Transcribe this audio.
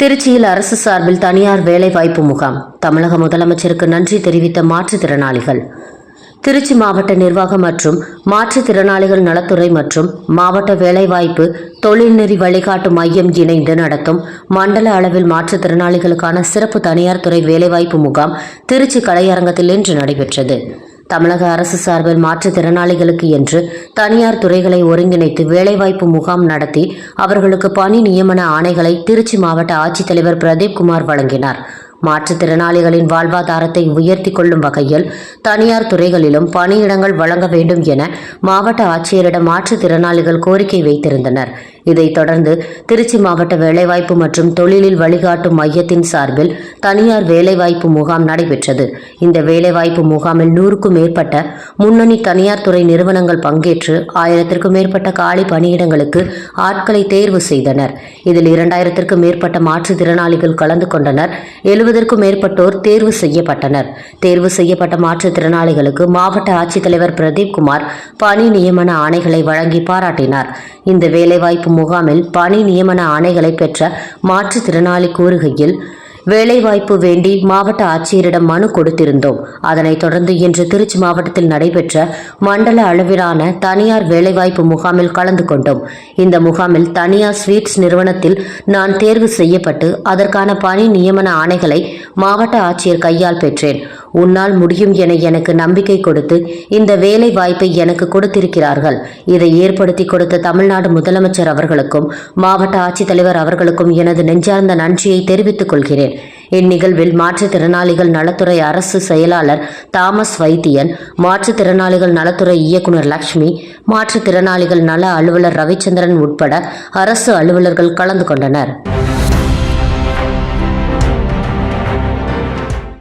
திருச்சியில் அரசு சார்பில் தனியார் வேலைவாய்ப்பு முகாம். தமிழக முதலமைச்சருக்கு நன்றி தெரிவித்த மாற்றுத்திறனாளிகள். திருச்சி மாவட்ட நிர்வாகம் மற்றும் மாற்றுத்திறனாளிகள் நலத்துறை மற்றும் மாவட்ட வேலைவாய்ப்பு தொழில்நெறி வழிகாட்டு மையம் இணைந்து நடத்தும் மண்டல அளவில் மாற்றுத்திறனாளிகளுக்கான சிறப்பு தனியார் துறை வேலைவாய்ப்பு முகாம் திருச்சி கலையரங்கத்தில் இன்று நடைபெற்றது. தமிழக அரசு சார்பில் மாற்றுத்திறனாளிகளுக்கு என்று தனியார் துறைகளை ஒருங்கிணைத்து வேலைவாய்ப்பு முகாம் நடத்தி அவர்களுக்கு பணி நியமன ஆணைகளை திருச்சி மாவட்ட ஆட்சித்தலைவர் பிரதீப் குமார் வழங்கினார். மாற்றுத்திறனாளிகளின் வாழ்வாதாரத்தை உயர்த்தி கொள்ளும் வகையில் தனியார் துறைகளிலும் பணியிடங்கள் வழங்க வேண்டும் என மாவட்ட ஆட்சியரிடம் மாற்றுத்திறனாளிகள் கோரிக்கை வைத்திருந்தனர். இதைத் தொடர்ந்து திருச்சி மாவட்ட வேலைவாய்ப்பு மற்றும் தொழிலில் வழிகாட்டும் மையத்தின் சார்பில் தனியார் வேலைவாய்ப்பு முகாம் நடைபெற்றது. இந்த வேலைவாய்ப்பு முகாமில் நூறுக்கும் மேற்பட்ட முன்னணி தனியார் துறை நிறுவனங்கள் பங்கேற்று ஆயிரத்திற்கும் மேற்பட்ட காலி பணியிடங்களுக்கு ஆட்களை தேர்வு செய்தனர். இதில் இரண்டாயிரத்திற்கும் மேற்பட்ட மாற்றுத்திறனாளிகள் கலந்து கொண்டனர். எழுபதற்கும் மேற்பட்டோர் தேர்வு செய்யப்பட்டனர். தேர்வு செய்யப்பட்ட மாற்றுத்திறனாளிகளுக்கு மாவட்ட ஆட்சித்தலைவர் பிரதீப் குமார் பணி நியமன ஆணைகளை வழங்கி பாராட்டினார். இந்த வேலைவாய்ப்பு முகாமில் பணி நியமன ஆணைகளை பெற்ற மாற்றுத்திறனாளி கூறுகையில் வேலைவாய்ப்பு வேண்டி மாவட்ட ஆட்சியரிடம் மனு கொடுத்திருந்தோம். அதனைத் தொடர்ந்து இன்று திருச்சி மாவட்டத்தில் நடைபெற்ற மண்டல அளவிலான தனியார் வேலைவாய்ப்பு முகாமில் கலந்து கொண்டோம். இந்த முகாமில் தனியார் ஸ்வீட்ஸ் நிறுவனத்தில் நான் தேர்வு செய்யப்பட்டு அதற்கான பணி நியமன ஆணைகளை மாவட்ட ஆட்சியர் கையால் பெற்றேன். உன்னால் முடியும் என எனக்கு நம்பிக்கை கொடுத்து இந்த வேலை வாய்ப்பை எனக்கு கொடுத்திருக்கிறார்கள். இதை ஏற்படுத்தி கொடுத்த தமிழ்நாடு முதலமைச்சர் அவர்களுக்கும் மாவட்ட ஆட்சித்தலைவர் அவர்களுக்கும் எனது நெஞ்சார்ந்த நன்றியை தெரிவித்துக் கொள்கிறேன். இந்நிகழ்வில் மாற்றுத்திறனாளிகள் நலத்துறை அரசு செயலாளர் தாமஸ் வைத்தியன் மாற்றுத்திறனாளிகள் நலத்துறை இயக்குனர் லட்சுமி மாற்றுத்திறனாளிகள் நல அலுவலர் ரவிச்சந்திரன் உட்பட அரசு அலுவலர்கள் கலந்து கொண்டனர்.